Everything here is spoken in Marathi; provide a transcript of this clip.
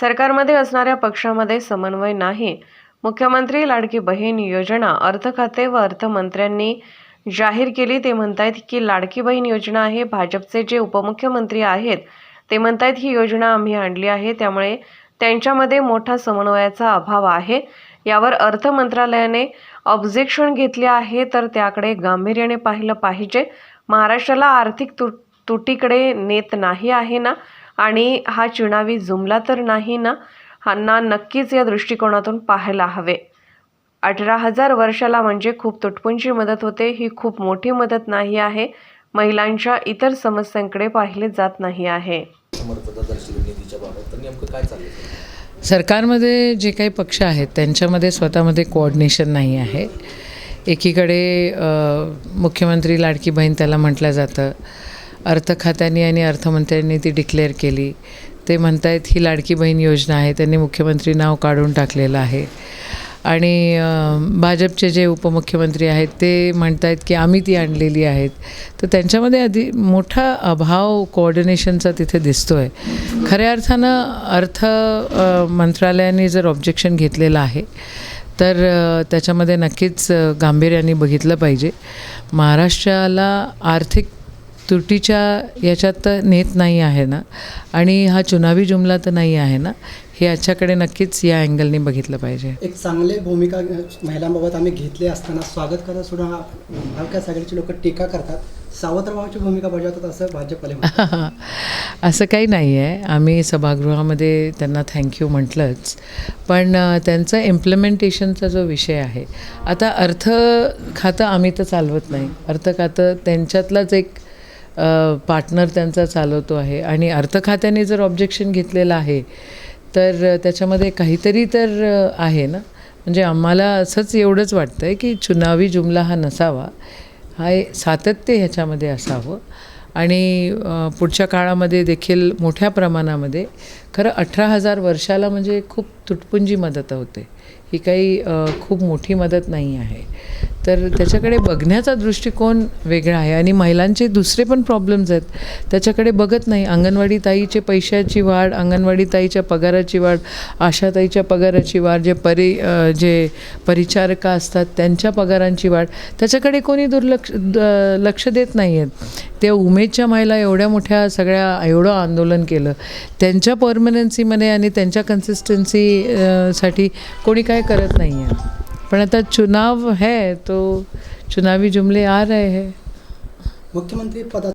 सरकारमध्ये असणाऱ्या पक्षामध्ये समन्वय नाही. मुख्यमंत्री लाडकी बहीण योजना अर्थ खाते व अर्थमंत्र्यांनी जाहीर केली. ते म्हणतायत की लाडकी बहीण योजना आहे भाजपचे जे उपमुख्यमंत्री आहेत ते म्हणतायत ही योजना आम्ही आणली आहे. त्यामुळे त्यांच्यामध्ये मोठा समन्वयाचा अभाव आहे. यावर अर्थ मंत्रालयाने ऑब्जेक्शन घेतले आहे. तर त्याकडे गांभीर्याने पाहिलं पाहिजे. महाराष्ट्राला आर्थिक तु तुटीकडे नेत नाही आहे ना? आणि हा चुनावी जुमला तर नाही ना ह्यांना नक्कीच या दृष्टिकोनातून पाहायला हवे. अठरा हजार वर्षाला म्हणजे खूप तुटपुंची मदत होते. ही खूप मोठी मदत नाही आहे. महिलांच्या इतर समस्यांकडे पाहिले जात नाही आहे. सरकारमध्ये जे काही पक्ष आहेत त्यांच्यामध्ये स्वतःमध्ये कोऑर्डिनेशन नाही आहे. एकीकडे मुख्यमंत्री लाडकी बहीण त्याला म्हटलं जातं. अर्थ खात्याने आणि अर्थमंत्र्यांनी ती डिक्लेअर केली. ते म्हणतायत ही लाडकी बहीण योजना आहे. त्यांनी मुख्यमंत्री नाव काढून टाकलेलं आहे. आणि भाजपचे जे उपमुख्यमंत्री आहेत ते म्हणतायत की आम्ही ती आणलेली आहेत. तर त्यांच्यामध्ये आधी मोठा अभाव कोऑर्डिनेशनचा तिथे दिसतो आहे खऱ्या अर्थानं अर्थ मंत्रालयाने जर ऑब्जेक्शन घेतलेलं आहे तर त्याच्यामध्ये नक्कीच गांभीर्याने बघितलं पाहिजे. महाराष्ट्राला आर्थिक तुटीच्या याच्यात तर नेत नाही आहे ना. आणि हा चुनावी जुमला तर नाही आहे ना. हे याच्याकडे नक्कीच या अँगलने बघितलं पाहिजे. एक चांगली भूमिका महिलांबाबत आम्ही घेतली असताना स्वागत करत सुद्धा हा महाविकास आघाडीची लोक टीका करतात. सावत्रभावाची भूमिका बजावतात असं म्हणतात. असं काही नाही आहे. आम्ही सभागृहामध्ये त्यांना थँक्यू म्हटलंच. पण त्यांचं इम्प्लिमेंटेशनचा जो विषय आहे आता अर्थ खातं आम्ही तर चालवत नाही. अर्थ खातं त्यांच्यातलाच एक पार्टनर त्यांचा चालवतो आहे. आणि अर्थ खात्याने जर ऑब्जेक्शन घेतलेलं आहे तर त्याच्यामध्ये काहीतरी तर आहे ना? म्हणजे आम्हाला असंच एवढंच वाटतं आहे की चुनावी जुमला हा नसावा. हा सातत्य ह्याच्यामध्ये असावं. आणि पुढच्या काळामध्ये देखील मोठ्या प्रमाणामध्ये खरं अठरा हजार वर्षाला म्हणजे खूप तुटपुंजी मदत होते. ही काही खूप मोठी मदत नाही आहे. तर त्याच्याकडे बघण्याचा दृष्टिकोन वेगळा आहे आणि महिलांचे दुसरे पण प्रॉब्लेम्स आहेत. त्याच्याकडे बघत नाही. अंगणवाडी ताईचे पैशाची वाढ अंगणवाडी ताईच्या पगाराची वाढ आशाताईच्या पगाराची वाढ जे परि जे परिचारिका असतात त्यांच्या पगारांची वाढ. त्याच्याकडे कोणी दुर्लक्ष द- लक्ष देत नाही आहेत त्या उमेदच्या महिला एवढ्या मोठ्या सगळ्या एवढं आंदोलन केलं. त्यांच्या परमनन्सीमध्ये आणि त्यांच्या कन्सिस्टन्सी साठी कोणी काय करत नाही आहे. पण आता चुनाव है तो चुनावी जुमले आ रहे हैं. मुख्यमंत्री पदा